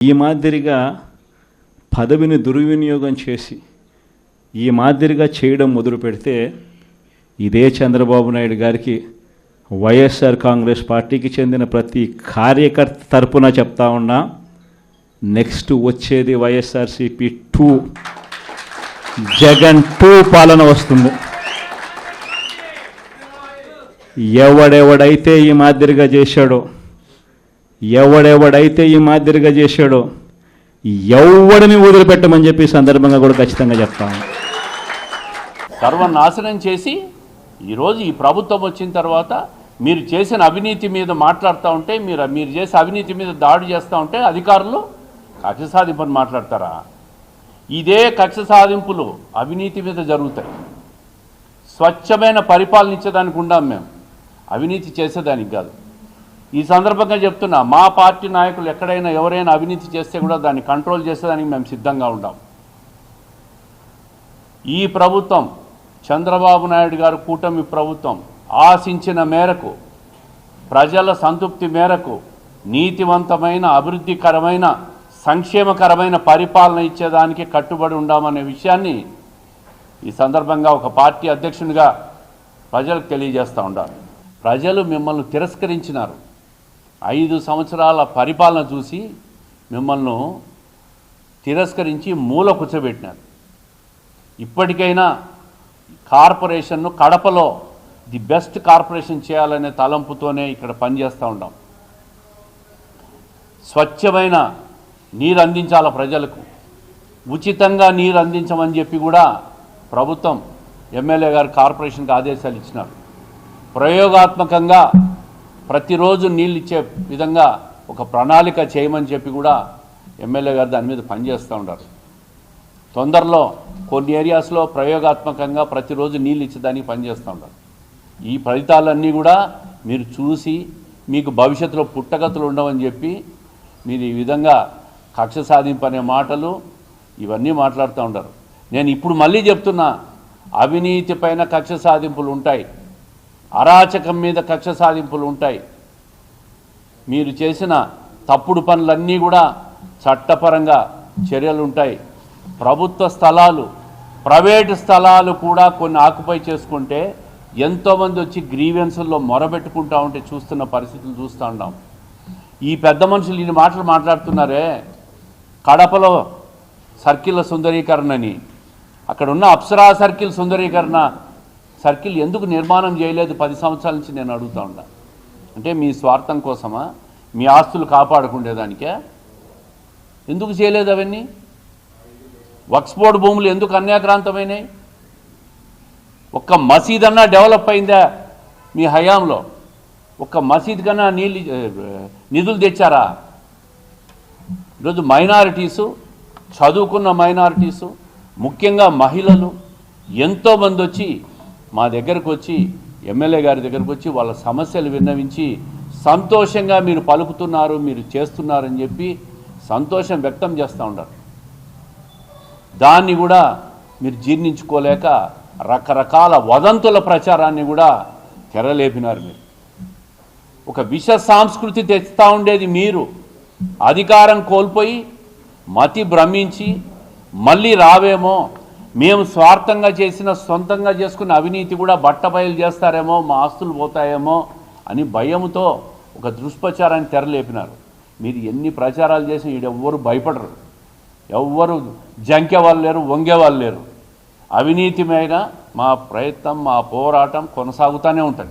ఈ మాదిరిగా పదవిని దుర్వినియోగం చేసి ఈ మాదిరిగా చేయడం మొదలు పెడితే ఇదే చంద్రబాబు నాయుడు గారికి వైఎస్ఆర్ కాంగ్రెస్ పార్టీకి చెందిన ప్రతి కార్యకర్త తరపున చెప్తా ఉన్నా నెక్స్ట్ వచ్చేది వైఎస్ఆర్సిపి టూ. జగన్ టూ పాలన వస్తుంది. ఎవడెవడైతే ఈ మాదిరిగా చేశాడో ఎవడెవడైతే ఈ మాదిరిగా చేశాడో ఎవడిని వదిలిపెట్టమని చెప్పి సందర్భంగా కూడా ఖచ్చితంగా చెప్తాను సర్వనాశనం చేసి ఈరోజు ఈ ప్రభుత్వం వచ్చిన తర్వాత మీరు చేసిన అవినీతి మీద మాట్లాడుతూ ఉంటే మీరు మీరు చేసే అవినీతి మీద దాడి చేస్తూ ఉంటే అధికారులు కక్ష సాధింపుని మాట్లాడతారా? ఇదే కక్ష సాధింపులు అవినీతి మీద జరుగుతాయి. స్వచ్ఛమైన పరిపాలన ఇచ్చేదానికి ఉండాం మేము. అవినీతి చేసేదానికి కాదు. ఈ సందర్భంగా చెప్తున్నా మా పార్టీ నాయకులు ఎక్కడైనా ఎవరైనా అవినీతి చేస్తే కూడా దాన్ని కంట్రోల్ చేసేదానికి మేము సిద్ధంగా ఉండాం. ఈ ప్రభుత్వం చంద్రబాబు నాయుడు గారు కూటమి ప్రభుత్వం ఆశించిన మేరకు ప్రజల సంతృప్తి మేరకు నీతివంతమైన అభివృద్ధికరమైన సంక్షేమకరమైన పరిపాలన ఇచ్చేదానికి కట్టుబడి ఉండామనే విషయాన్ని ఈ సందర్భంగా ఒక పార్టీ అధ్యక్షునిగా ప్రజలకు తెలియజేస్తూ ఉండాలి. ప్రజలు మిమ్మల్ని తిరస్కరించినారు. ఐదు సంవత్సరాల పరిపాలన చూసి మిమ్మల్ని తిరస్కరించి మూల కూర్చోబెట్టినారు. ఇప్పటికైనా కార్పొరేషన్ను కడపలో ది బెస్ట్ కార్పొరేషన్ చేయాలనే తలంపుతోనే ఇక్కడ పనిచేస్తూ ఉన్నాం స్వచ్ఛమైన నీరు అందించాల ప్రజలకు. ఉచితంగా నీరు అందించమని చెప్పి కూడా ప్రభుత్వం ఎమ్మెల్యే గారు కార్పొరేషన్కి ఆదేశాలు ఇచ్చినారు. ప్రయోగాత్మకంగా ప్రతిరోజు నీళ్ళు ఇచ్చే విధంగా ఒక ప్రణాళిక చేయమని చెప్పి కూడా ఎమ్మెల్యే గారు దాని మీద పనిచేస్తూ ఉన్నారు. తొందరలో కొన్ని ఏరియాస్లో ప్రయోగాత్మకంగా ప్రతిరోజు నీళ్ళు ఇచ్చేదానికి పనిచేస్తూ ఉంటారు ఈ ఫలితాలన్నీ కూడా మీరు చూసి మీకు భవిష్యత్తులో పుట్టగతులు ఉండవని చెప్పి మీరు ఈ విధంగా కక్ష సాధింపు అనే మాటలు ఇవన్నీ మాట్లాడుతూ ఉంటారు నేను ఇప్పుడు మళ్ళీ చెప్తున్నా అవినీతి పైన కక్ష సాధింపులు ఉంటాయి. అరాచకం మీద కక్ష సాధింపులు ఉంటాయి. మీరు చేసిన తప్పుడు పనులన్నీ కూడా చట్టపరంగా చర్యలు ఉంటాయి. ప్రభుత్వ స్థలాలు ప్రైవేటు స్థలాలు కూడా కొన్ని ఆక్యుపై చేసుకుంటే ఎంతోమంది వచ్చి గ్రీవెన్సుల్లో మొరబెట్టుకుంటా ఉంటే చూస్తున్న పరిస్థితులు చూస్తూ ఉన్నాం ఈ పెద్ద మనుషులు ఇన్ని మాటలు మాట్లాడుతున్నారే? కడపలో సర్కిల్ సుందరీకరణని అక్కడ ఉన్న అప్సరా సర్కిల్ సుందరీకరణ సర్కిల్ ఎందుకు నిర్మాణం చేయలేదు పది సంవత్సరాల నుంచి నేను అడుగుతా ఉన్నా. అంటే మీ స్వార్థం కోసమా? మీ ఆస్తులు కాపాడుకునేదానికే ఎందుకు చేయలేదు అవన్నీ? వక్స్బోర్డ్ భూములు ఎందుకు అన్యాక్రాంతమైనాయి? ఒక్క మసీద్ అన్నా డెవలప్ అయిందా మీ హయాంలో? ఒక్క మసీద్ కన్నా నీళ్ళు నిధులు తెచ్చారా? ఈరోజు మైనారిటీసు చదువుకున్న మైనారిటీసు ముఖ్యంగా మహిళలు ఎంతోమంది వచ్చి మా దగ్గరకు వచ్చి ఎమ్మెల్యే గారి దగ్గరకు వచ్చి వాళ్ళ సమస్యలు విన్నవించి సంతోషంగా మీరు పలుకుతున్నారు మీరు చేస్తున్నారని చెప్పి సంతోషం వ్యక్తం చేస్తూ ఉంటారు దాన్ని కూడా మీరు జీర్ణించుకోలేక రకరకాల వదంతుల ప్రచారాన్ని కూడా తెరలేపినారు మీరు. ఒక విష సాంస్కృతి తెస్తూ ఉండేది మీరు. అధికారం కోల్పోయి మతి భ్రమించి మళ్ళీ రావేమో మేము స్వార్థంగా చేసిన సొంతంగా చేసుకున్న అవినీతి కూడా బట్టబయలు చేస్తారేమో మా ఆస్తులు పోతాయేమో అని భయంతో ఒక దుష్ప్రచారాన్ని తెరలేపినారు. మీరు ఎన్ని ప్రచారాలు చేసినా వీడెవ్వరు ఎవ్వరు భయపడరు. ఎవ్వరు జంకేవాళ్ళు లేరు వంగే వాళ్ళు లేరు. అవినీతి మీద మా ప్రయత్నం మా పోరాటం కొనసాగుతూనే ఉంటుంది.